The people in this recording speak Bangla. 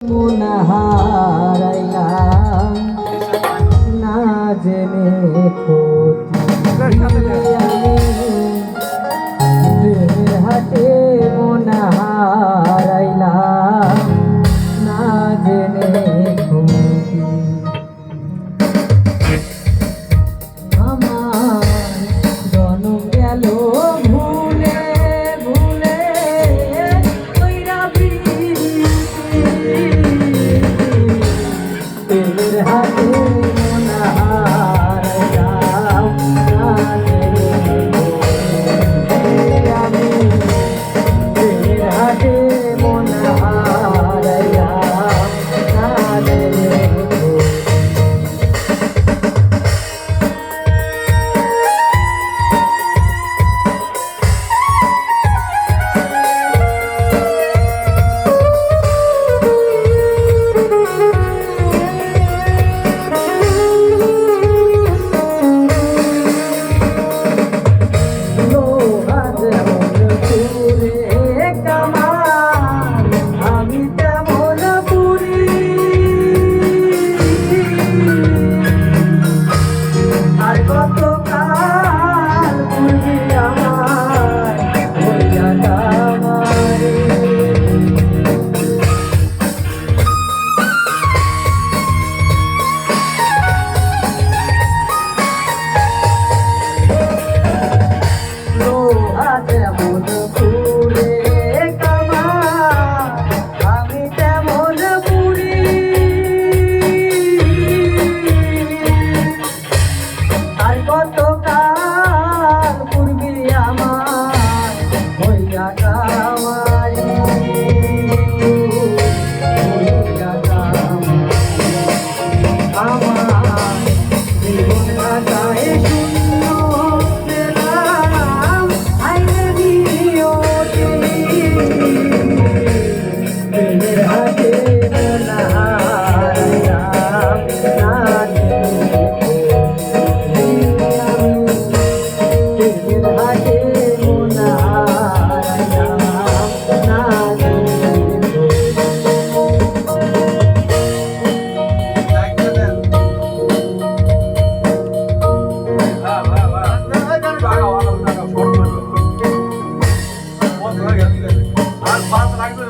হারাইলাম হায় আর কত আর পাঁচ লাগবে